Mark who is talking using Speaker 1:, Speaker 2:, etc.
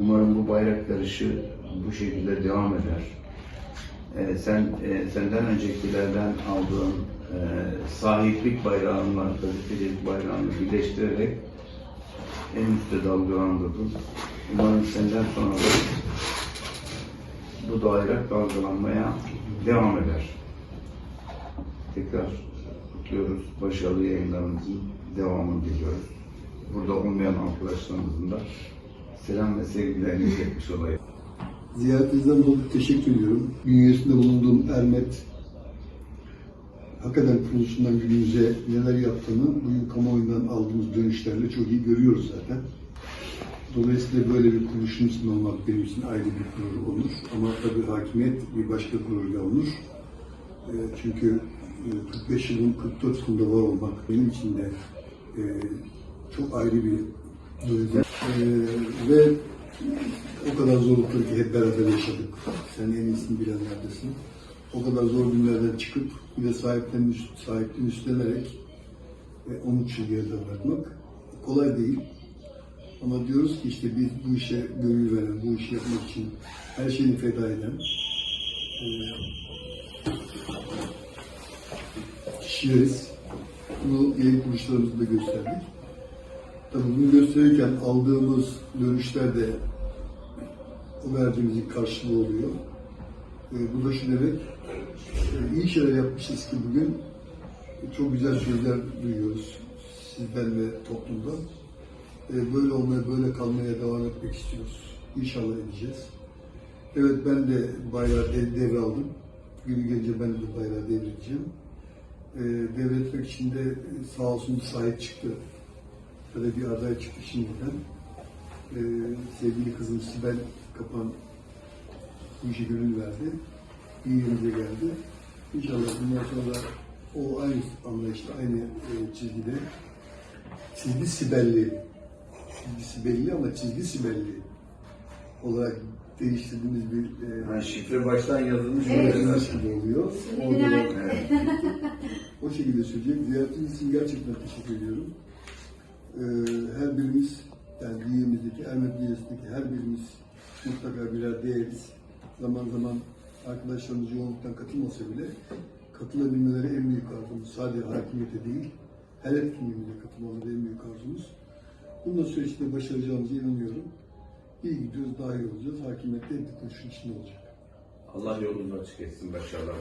Speaker 1: Umarım bu bayrak yarışı bu şekilde devam eder. Ee, sen e, senden öncekilerden aldığın e, sahiplik bayrağınla gazetecilik bayrağını birleştirerek en üstte dalgalandırdın. Umarım senden sonra da bu bayrak dalgalanmaya devam eder. Tekrar kutluyoruz. Başarılı yayınlarımızın devamını diliyoruz. Burada olmayan arkadaşlarımızın da selam ve sevgilerini iletmiş olayım.
Speaker 2: Ziyaretinizden dolayı teşekkür ediyorum. Bünyesinde bulunduğum Ermet, hakikaten kuruluşundan günümüze neler yaptığını bugün kamuoyundan aldığımız dönüşlerle çok iyi görüyoruz zaten. Dolayısıyla böyle bir kuruluşun içinde olmak benim için ayrı bir gurur olur. Ama tabii hakimiyet bir başka gururla olur. E, çünkü e, 45 yılın 44 yılında var olmak benim için de e, çok ayrı bir duygu. Ve o kadar zorlukları ki hep beraber yaşadık. Sen en iyisini bilenlerdesin. O kadar zor günlerden çıkıp bir de sahiplerini, sahipliğini üstlenerek ve 13 yıl geride bırakmak kolay değil. Ama diyoruz ki işte biz bu işe gönül veren, bu işi yapmak için her şeyini feda eden e, kişileriz. Bunu yeni kuruluşlarımızda gösterdik. Tabii bunu gösterirken aldığımız dönüşler de o verdiğimizin karşılığı oluyor. E, bu da şu demek, e, iyi şeyler yapmışız ki bugün e, çok güzel sözler duyuyoruz sizden ve toplumdan. E, böyle olmaya, böyle kalmaya devam etmek istiyoruz. İnşallah edeceğiz. Evet ben de bayrağı dev- devraldım. Günü gelince ben de bayrağı devredeceğim. E, devretmek için de sağ olsun sahip çıktı. Böyle bir aday çıktı şimdiden. Ee, sevgili kızım Sibel Kapan bu işe gönül verdi. İyi yerimize geldi. İnşallah bundan sonra o aynı anlayışla, aynı e, çizgide çizgi Sibelli, çizgi Sibelli ama çizgi Sibelli olarak değiştirdiğimiz bir e,
Speaker 1: Yani şifre baştan yazılmış
Speaker 2: evet. gibi oluyor. Orada da- o şekilde söyleyecek. Ziyaretiniz için gerçekten teşekkür ediyorum. Ee, her birimiz, yani bünyemizdeki, bünyesindeki her birimiz mutlaka birer değeriz. Zaman zaman arkadaşlarımız yoğunluktan katılmasa bile katılabilmeleri en büyük arzumuz. Sadece hakimiyete değil, her etkinliğimize katılmaları en büyük arzumuz. Bundan süreçte başaracağımıza inanıyorum. İyi gidiyoruz, daha iyi olacağız. Hakimiyette en kuruşun içinde olacak.
Speaker 1: Allah yolunu açık etsin başarılar.